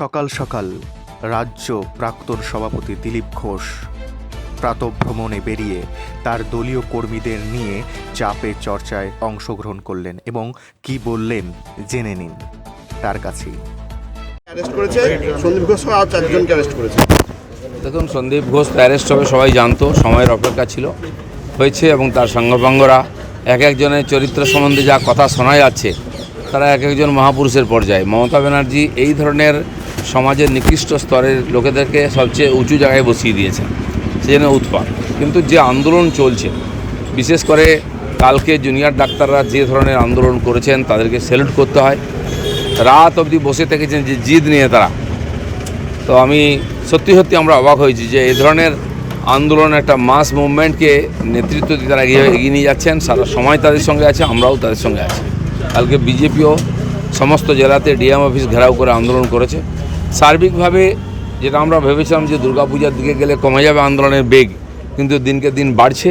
সকাল সকাল রাজ্য প্রাক্তন সভাপতি দিলীপ ঘোষ প্রাতভ্রমণে বেরিয়ে তার দলীয় কর্মীদের নিয়ে চাপে চর্চায় অংশগ্রহণ করলেন এবং কি বললেন জেনে নিন তার কাছেই। অ্যারেস্ট করেছে? সন্দীপ ঘোষ আর চারজনকে অ্যারেস্ট করেছে। দেখুন সন্দীপ ঘোষ অ্যারেস্ট হবে সবাই জানতো সময়ের অপেক্ষা ছিল। হয়েছে এবং তার সঙ্গপাঙ্গরা এক একজনের চরিত্র সম্বন্ধে যা কথা শোনা যাচ্ছে তারা এক একজন মহাপুরুষের পর্যায়ে। মমতা ব্যানার্জি এই ধরনের সমাজের নিকৃষ্ট স্তরের লোকেদেরকে সবচেয়ে উঁচু জায়গায় বসিয়ে দিয়েছেন সেজন্য উৎপাদ কিন্তু যে আন্দোলন চলছে, বিশেষ করে কালকে জুনিয়র ডাক্তাররা যে ধরনের আন্দোলন করেছেন, তাদেরকে স্যালুট করতে হয়। রাত অবধি বসে থেকেছেন যে জিদ নিয়ে তারা। তো আমি সত্যি সত্যি আমরা অবাক হয়েছি যে এ ধরনের আন্দোলন একটা মাস মুভমেন্টকে নেতৃত্ব দিয়ে তারা এগিয়ে এগিয়ে নিয়ে যাচ্ছেন। সারা সময় তাদের সঙ্গে আছে, আমরাও তাদের সঙ্গে আছি। কালকে বিজেপিও সমস্ত জেলাতে ডিএম অফিস ঘেরাও করে আন্দোলন করেছে। সার্বিকভাবে যেটা আমরা ভেবেছিলাম যে দুর্গাপূজার দিকে গেলে কমে যাবে আন্দোলনের বেগ, কিন্তু দিনকে দিন বাড়ছে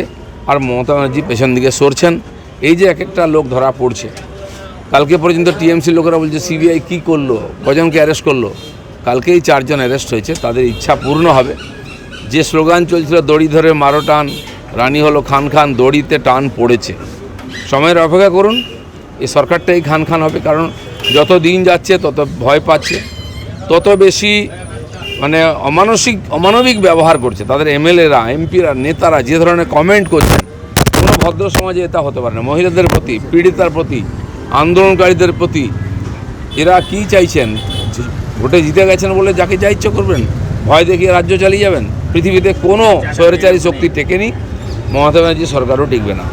আর মমতা ব্যানার্জি পেছন দিকে সরছেন। এই যে এক একটা লোক ধরা পড়ছে, কালকে পর্যন্ত টিএমসি লোকেরা বলছে, সিবিআই কী করল? কজনকে অ্যারেস্ট করল? কালকেই চারজন অ্যারেস্ট হয়েছে, তাদের ইচ্ছা পূর্ণ হবে। যে স্লোগান চলছিল, দড়ি ধরে মারো টান রানী হলো খান খান, দড়িতে টান পড়েছে। সময়ের অপেক্ষা করুন, এই সরকারটাই খান খান হবে, কারণ যত দিন যাচ্ছে, তত ভয় পাচ্ছে। তত বেশি মানে অমানসিক, অমানবিক ব্যবহার করছে। তাদের এমএলএরা, এমপিরা, নেতারা যে ধরনের কমেন্ট করছেন, কোনো ভদ্র সমাজে এটা হতে পারে না। মহিলাদের প্রতি, পীড়িতার প্রতি, আন্দোলনকারীদের প্রতি, এরা কি চাইছেন? ভোটে জিতে গেছেন বলে যাকে যা ইচ্ছে করবেন, ভয় দেখিয়ে রাজ্য চালিয়ে যাবেন। পৃথিবীতে কোনো স্বৈরাচারী শক্তি টেকেনি, মমতা ব্যানার্জি সরকারও টিকবে না।